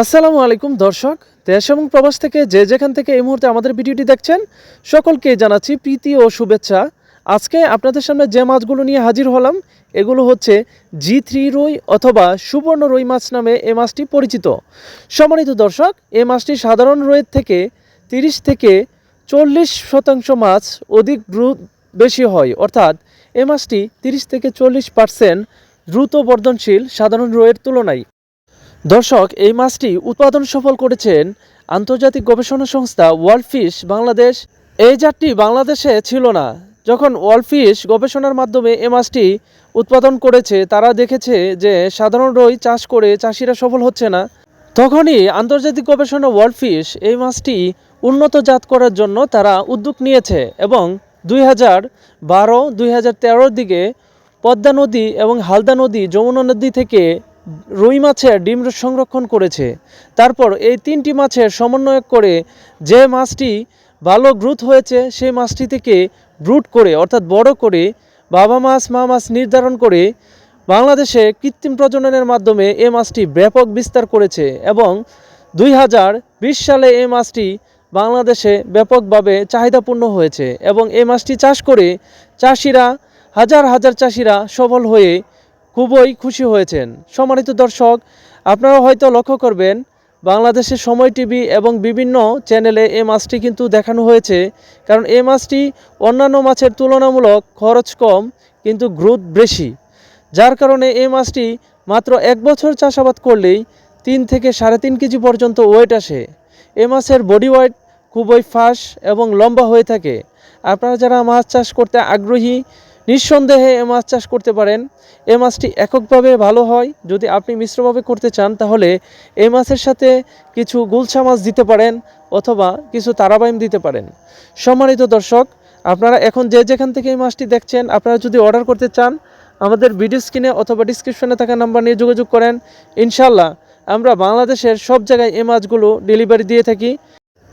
আসসালামু আলাইকুম, দর্শক। দেশ এবং প্রবাস থেকে যে যেখান থেকে এই মুহূর্তে আমাদের ভিডিওটি দেখছেন, সকলকে জানাচ্ছি প্রীতি ও শুভেচ্ছা। আজকে আপনাদের সামনে যে মাছগুলো নিয়ে হাজির হলাম, এগুলো হচ্ছে জি থ্রি রুই অথবা সুবর্ণ রুই মাছ নামে এ মাছটি পরিচিত। সম্মানিত দর্শক, এ মাছটি সাধারণ রুইয়ের থেকে তিরিশ থেকে চল্লিশ শতাংশ মাছ অধিক দ্রুত বেশি হয়। অর্থাৎ, এ মাছটি তিরিশ থেকে চল্লিশ পার্সেন্ট দ্রুত বর্ধনশীল সাধারণ রুইয়ের তুলনায়। দর্শক, এই মাছটি উৎপাদন সফল করেছেন আন্তর্জাতিক গবেষণা সংস্থা ওয়ার্ল্ড ফিশ বাংলাদেশ। এই জাতটি বাংলাদেশে ছিল না। যখন ওয়ার্ল্ড ফিশ গবেষণার মাধ্যমে এই মাছটি উৎপাদন করেছে, তারা দেখেছে যে সাধারণ রুই চাষ করে চাষিরা সফল হচ্ছে না। তখনই আন্তর্জাতিক গবেষণা ওয়ার্ল্ড ফিশ এই মাছটি উন্নত জাত করার জন্য তারা উদ্যোগ নিয়েছে এবং দুই হাজার বারো, দুই হাজার তেরোর দিকে পদ্মা নদী এবং হালদা নদী যমুনা নদী থেকে রুই মাছের ডিম সংরক্ষণ করেছে। তারপর এই তিনটি মাছের সমন্বয় করে যে মাছটি ভালো গ্রোথ হয়েছে, সেই মাছটি থেকে ব্রুট করে, অর্থাৎ বড় করে বাবা মাছ, মা মাছ নির্ধারণ করে বাংলাদেশে কৃত্রিম প্রজননের মাধ্যমে এ মাছটি ব্যাপক বিস্তার করেছে এবং দুই হাজার বিশ সালে এ মাছটি বাংলাদেশে ব্যাপকভাবে চাহিদাপূর্ণ হয়েছে এবং এই মাছটি চাষ করে চাষিরা, হাজার হাজার চাষিরা সফল হয়ে খুবই খুশি হয়েছেন। সম্মানিত দর্শক আপনারা হয়তো লক্ষ্য করবেন, বাংলাদেশের সময় টিভি এবং বিভিন্ন চ্যানেলে এই মাছটি কিন্তু দেখানো হয়েছে। কারণ এই মাছটি অন্যান্য মাছের তুলনামূলক খরচ কম, কিন্তু গ্রোথ বেশি। যার কারণে এই মাছটি মাত্র এক বছর চাষাবাদ করলেই তিন থেকে সাড়ে তিন কেজি পর্যন্ত ওয়েট আসে। এ মাছের বডি ওয়েট খুবই ফাঁস এবং লম্বা হয়ে থাকে। আপনারা যারা মাছ চাষ করতে আগ্রহী নিঃসন্দেহে এ মাছ চাষ করতে পারেন। এ মাছটি এককভাবে ভালো হয়। যদি আপনি মিশ্রভাবে করতে চান, তাহলে এ মাছের সাথে কিছু গুলশা মাছ দিতে পারেন অথবা কিছু তারাবাইম দিতে পারেন। সম্মানিত দর্শক, আপনারা এখন যে যেখান থেকে এই মাছটি দেখছেন, আপনারা যদি অর্ডার করতে চান, আমাদের ভিডিও স্ক্রিনে অথবা ডিসক্রিপশনে থাকা নাম্বার নিয়ে যোগাযোগ করেন। ইনশাল্লাহ আমরা বাংলাদেশের সব জায়গায় এই মাছগুলো ডেলিভারি দিয়ে থাকি।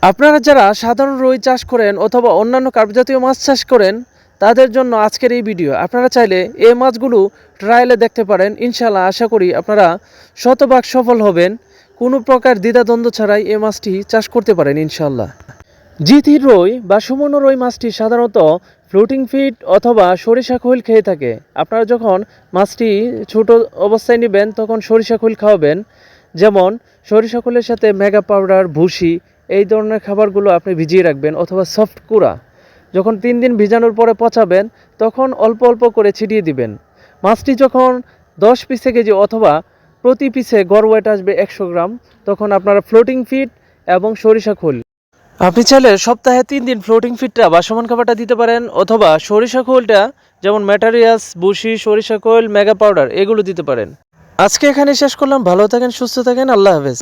আপনারা যারা সাধারণ রুই চাষ করেন অথবা অন্যান্য কার্পজাতীয় মাছ চাষ করেন তাদের জন্য আজকের এই ভিডিও। আপনারা চাইলে এই মাছগুলো ট্রায়ালে দেখতে পারেন। ইনশাল্লাহ আশা করি আপনারা শতভাগ সফল হবেন। কোনো প্রকার দ্বিধাদ্বন্দ্ব ছাড়াই এই মাছটি চাষ করতে পারেন ইনশাল্লাহ জিথি রই বা সুমন রই মাছটি সাধারণত ফ্লোটিং ফিট অথবা সরিষা খৈল খেয়ে থাকে। আপনারা যখন মাছটি ছোট অবস্থায় নেবেন, তখন সরিষা খৈল খাওয়াবেন। যেমন সরিষা খোলের সাথে মেগা পাউডার, ভুসি, এই ধরনের খাবারগুলো আপনি ভিজিয়ে রাখবেন অথবা সফট কুড়া। যখন তিন দিন ভিজানোর পরে পচাবেন, তখন অল্প অল্প করে ছিটিয়ে দিবেন। মাছটি যখন দশ পিসে কেজি অথবা প্রতি পিসে গড় ওয়েট আসবে একশো গ্রাম, তখন আপনারা ফ্লোটিং ফিট এবং সরিষা খোল। আপনি চাইলে সপ্তাহে তিন দিন ফ্লোটিং ফিডটা বা সমান খাবারটা দিতে পারেন, অথবা সরিষা খোলটা যেমন ম্যাটারিয়ালস বুসি সরিষা খোল মেগা পাউডার এগুলো দিতে পারেন। আজকে এখানে শেষ করলাম। ভালো থাকেন, সুস্থ থাকেন। আল্লাহ হাফেজ।